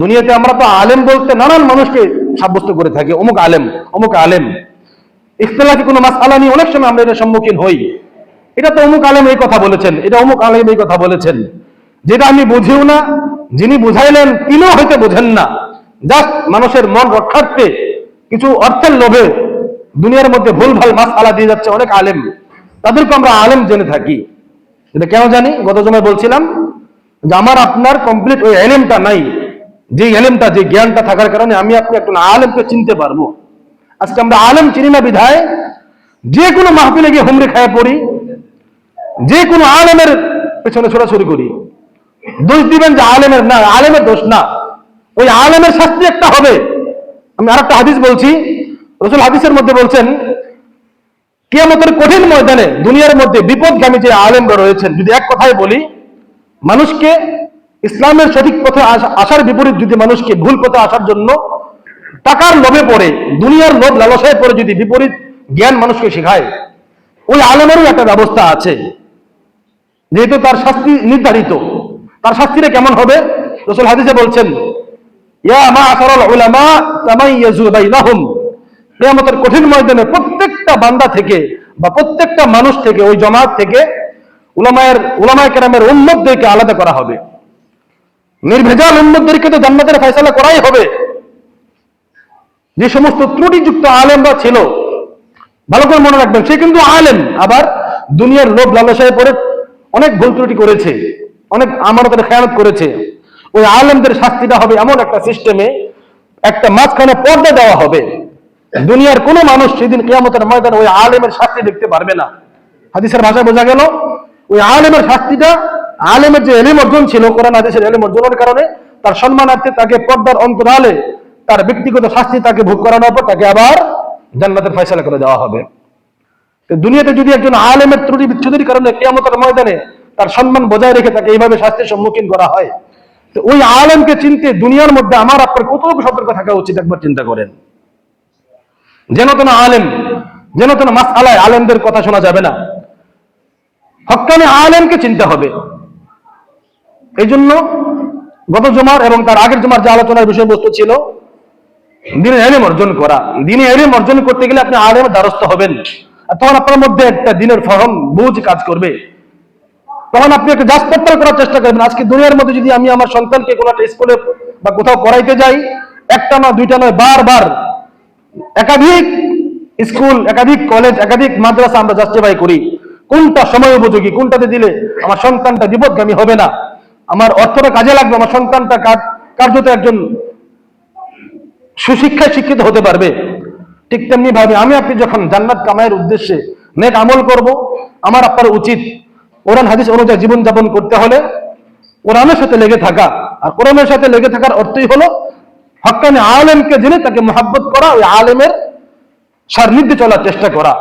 দুনিয়াতে আমরা তো আলেম বলতে নানান মানুষকে সাব্যস্ত করে থাকি। অমুক আলেম অমুক আলেম। ইখতলাফি কোনো মাসালা নিয়ে অনেক সময় আমরা এটার সম্মুখীন হই। এটা তো অমুক আলেম এই কথা বলেছেন, এটা অমুক আলেম এই কথা বলেছেন। যেটা আমি বুঝিও না, যিনি বুঝাইলেন তিনিও হয়তো বোঝেন না। জাস্ট মানুষের মন রক্ষার্থে কিছু অর্থের লোভে দুনিয়ার মধ্যে ভুল ভালো মাসালা দিয়ে যাচ্ছে অনেক আলেম। তাদেরকে আমরা আলেম জেনে থাকি। এটা কেন জানি? গত সময় বলছিলাম যে আমার আপনার কমপ্লিট ওই এলেমটা নাই। যে এলেমটা, যে জ্ঞানটা থাকার কারণে আমি আপনি একজন আলেমকে চিনতে পারব। আজকে আমরা আলেম চিনি না বিধায়, যে কোনো মাহফিলে গিয়ে হুমড়ি খায় পড়ি, যে কোনো আলেমের পেছনে ছোড়াছড়ি করি। দোষ দিবেন যে আলেমের না, আলেমের দোষ না। ওই আলেমের শাস্তি একটা হবে। আমি আর একটা হাদিস বলছি। রসুল হাদিসের মধ্যে বলছেন কে কিয়ামতের কঠিন ময়দানে, দুনিয়ার মধ্যে বিপদগামী যে আলেমরা রয়েছেন, যদি এক কথায় বলি, মানুষকে ইসলামের সঠিক পথে আসার বিপরীত যদি মানুষকে ভুল পথে আসার জন্য টাকার লোভে পড়ে, দুনিয়ার লোভ লালসায় পড়ে যদি বিপরীত জ্ঞান মানুষকে শেখায়, ওই আলেমেরও একটা ব্যবস্থা আছে। যেহেতু তার শাস্তি নির্ধারিত, তার শাস্তিটা কেমন হবে? রসুল হাদিসে বলছেন কঠিন ময়দানে প্রত্যেকটা বান্দা থেকে বা প্রত্যেকটা মানুষ থেকে, ওই জমাত থেকে উলামায়ের, উলামায় কেরামের উম্মতদেরকে আলাদা করা হবে। নির্ভেজাল উম্মতদেরকে তো জান্নাতের ফয়সালা করাই হবে। যে সমস্ত ত্রুটিযুক্ত আলেমরা ছিল, ভালো করে মনে রাখবেন, সে কিন্তু আলেম, আবার দুনিয়ার লোভ লালসায় পড়ে অনেক ভুল ত্রুটি করেছে, অনেক আমানতের খেয়ানত করেছে। ওই আলেমদের শাস্তিটা হবে এমন একটা সিস্টেমে একটা মাঝখানে পর্দা দেওয়া হবে। দুনিয়ার কোনো মানুষ সেদিন কিয়ামতের ময়দানে ওই আলেমের শাস্তি দেখতে পারবে না। হাদিসের ভাষায় বোঝা গেল, ওই আলেমের শাস্তিটা আলেমের যে এলিম অর্জন ছিল, কোরআন হাদিসের এলিম অর্জনের কারণে তার সম্মানার্থে তাকে পর্দার অন্তরালে তার ব্যক্তিগত শাস্তি তাকে ভোগ করানোর পর তাকে আবার জান্নাতের ফয়সালা করে দেওয়া হবে। দুনিয়াতে যদি একজন আলেমের ত্রুটি বিচ্ছুতির কারণে কেয়ামতের ময়দানে তার সম্মান বজায় রেখে তাকে এইভাবে শাস্তির সম্মুখীন করা হয়, তো ওই আলেমকে চিনতে দুনিয়ার মধ্যে আমার আপনার কতটুকু সতর্ক থাকা উচিত একবার চিন্তা করেন। যেন তেন আলেম, যেন তেন মাস আলায় আলেমদের কথা শোনা যাবে না। হকানি আলেমকে চিনতে হবে। এই জন্য গত জমার এবং তার আগের জমার যে আলোচনার বিষয়বস্তু ছিল দিনে এলিম অর্জন করা। দিনে এলিম অর্জন করতে গেলে আপনি আলেমের দ্বারস্থ হবেন। তখন আপনার মধ্যে একটা দিনের ফরম, বুঝ কাজ করবে। তখন আপনি একটা যাচপত্র করার চেষ্টা করবেন। আজকে দুনিয়ার মধ্যে যদি আমি আমার সন্তানকে কোনো একটা স্কুলে বা কোথাও পড়াইতে যাই, একটা নয়, দুইটা নয়, বারবার একাধিক স্কুল, একাধিক কলেজ, একাধিক মাদ্রাসা আমরা জাস্টিফাই করি। কোনটা সময় উপযোগী, কোনটাতে দিলে আমার সন্তানটা বিপদগামী হবে না? আমার অর্থটা কাজে লাগবে, আমার সন্তানটা কার্যত একজন সুশিক্ষায় শিক্ষিত হতে পারবে। ঠিক তেমনি ভাবে আমি আপনি যখন জান্নাত কামাইয়ের উদ্দেশ্যে নেক আমল করব, আমার আপনার উচিত কোরআন, হাদিস অনুযায়ী জীবন যাপন করতে হলে কোরআনের সাথে লেগে থাকা। আর কোরআনের সাথে লেগে থাকার অর্থই হলো হক্কানি আলেমকে জেনে তাকে মহাব্বত করা, ওই আলেমের সান্নিধ্যে চলার চেষ্টা করা।